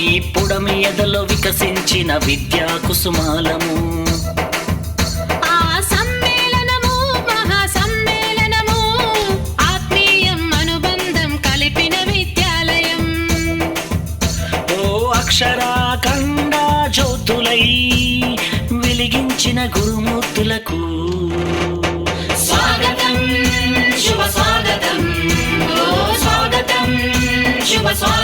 ఈ పుడమి ఎదలో వికసించిన విద్యా కుసుమాలము. ఆ సమ్మేళనము మహా సమ్మేళనము ఆత్మీయం అనుబంధం కలిపిన విద్యాలయం. ఓ అక్షరాఖండ జ్యోతులై వెలిగించిన గురుమూర్తులకు స్వాగతం శుభ స్వాగతం ఓ స్వాగతం శుభ స్వాగతం.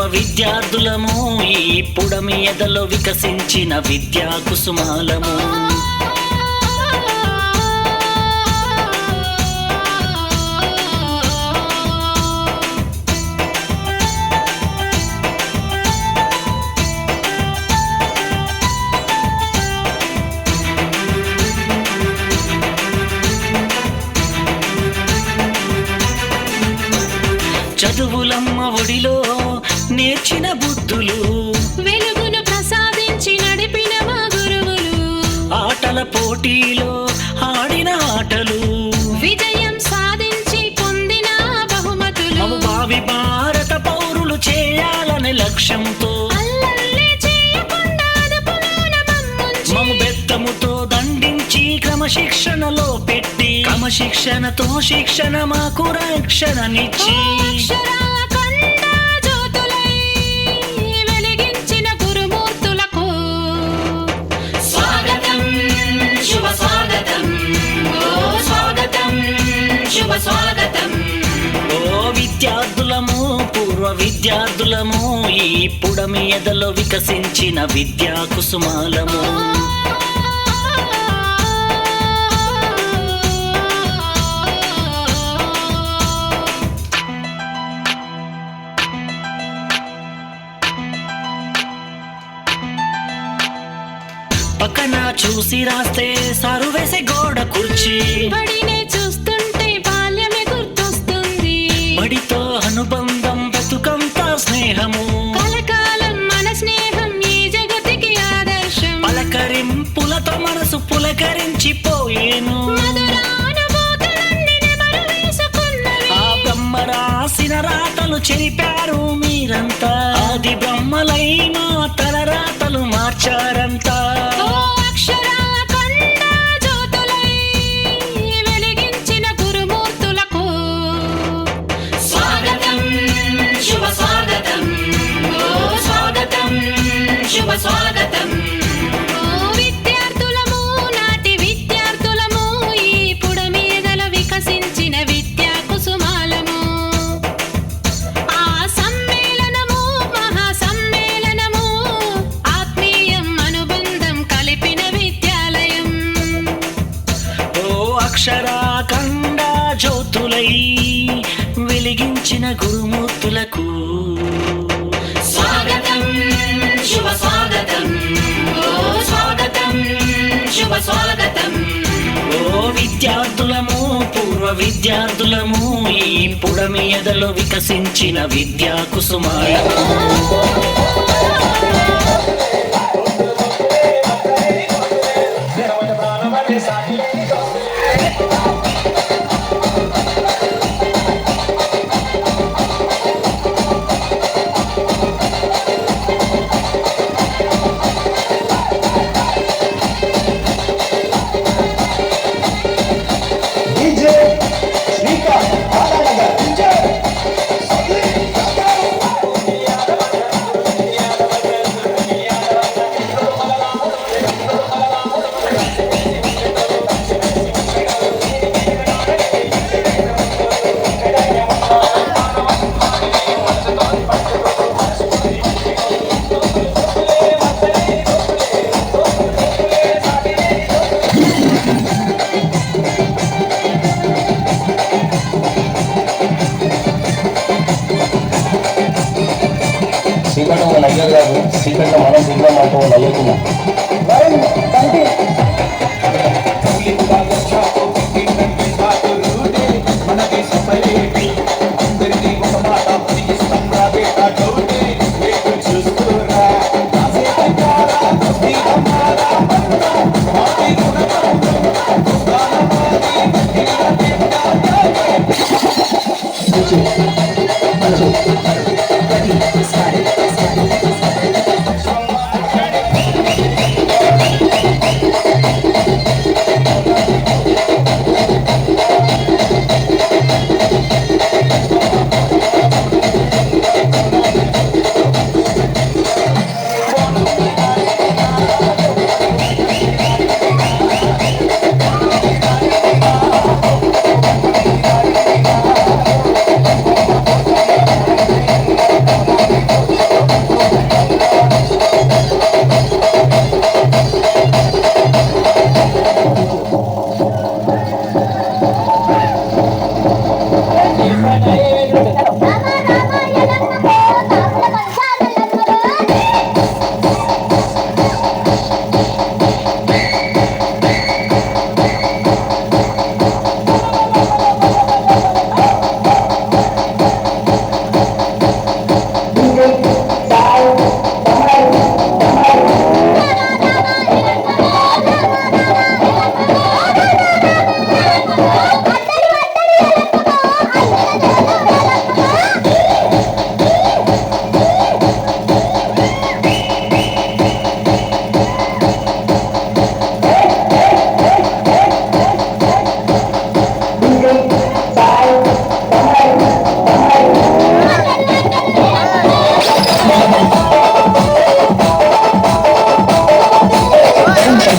పూర్వ విద్యార్థులము ఈ పుడమి ఎదలో వికసించిన విద్యా కుసుమాలము. చదువులమ్మ ఒడిలో నేర్చిన బుద్ధులు. వెలుగును ప్రసాదించి నడిపిన మా గురువులు. ఆటల పోటీలో ఆడిన ఆటలు. విజయం సాధించి పొందిన బహుమతులు. భావి భారత పౌరులు చేయాలనే లక్ష్యంతో బెత్తముతో దండించి క్రమశిక్షణలో పెట్టి క్రమశిక్షణతో శిక్షణ మాకు రక్షణనిచ్చి. శుభ స్వాగతం. ఓ విద్యార్థులము పూర్వ విద్యార్థులము ఈ పుడమి ఎదలో వికసించిన విద్యా కుసుమాలము. పక్కన చూసి రాస్తే సారు వేసే గోడ కుర్చీ. బడితో అనుబంధం బతుకంతా స్నేహము. కలకాలం మన స్నేహం ఈ జగతికి ఆదర్శం. పలకరింపులతో మనసు పులకరించిపోయేను. రాసిన రాతలు చెరిపారు మీరంతా. ఆది బ్రహ్మలై స్వాగతం. విద్యార్థులము నాటి విద్యార్థులము ఈ పుడమీదల వికసించిన విద్యా కుసుమాలము. ఆ సమ్మేళనము మహా సమ్మేళనము ఆత్మీయం అనుబంధం కలిపిన విద్యాలయం. ఓ అక్షరాఖండ జ్యోతులై వెలిగించిన గురుమూర్తులకు స్వాగతం. ఓ విద్యార్థులము పూర్వ విద్యార్థులము ఈ పుడమి ఎదలో వికసించిన విద్యా కుసుమాలము కాదు నయ్యర్ మనం దిగువ మాట నయ్యకున్నాం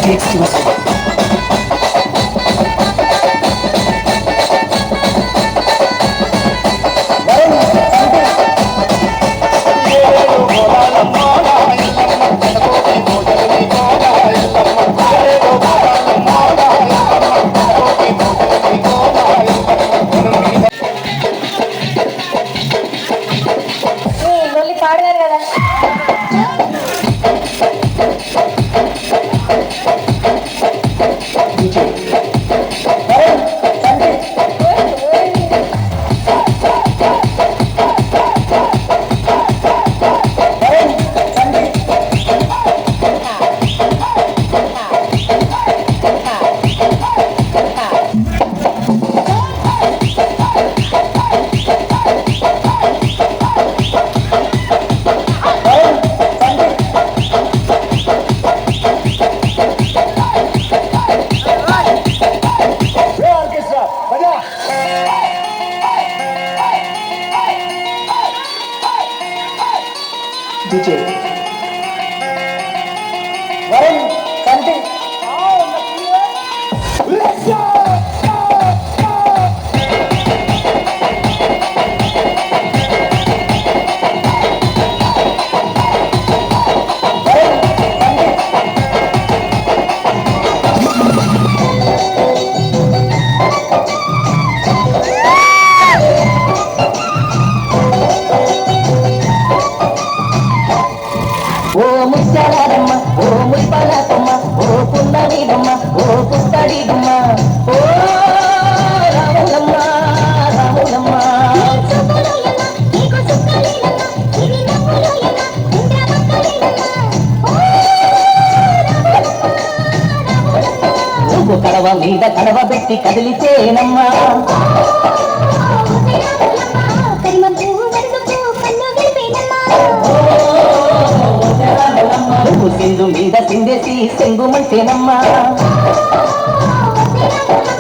していき。కడవబెట్టి కదిలితేనమ్మా. నువ్వు సింధు మీద సిందేసి సెంగుమంటేనమ్మా కరిమ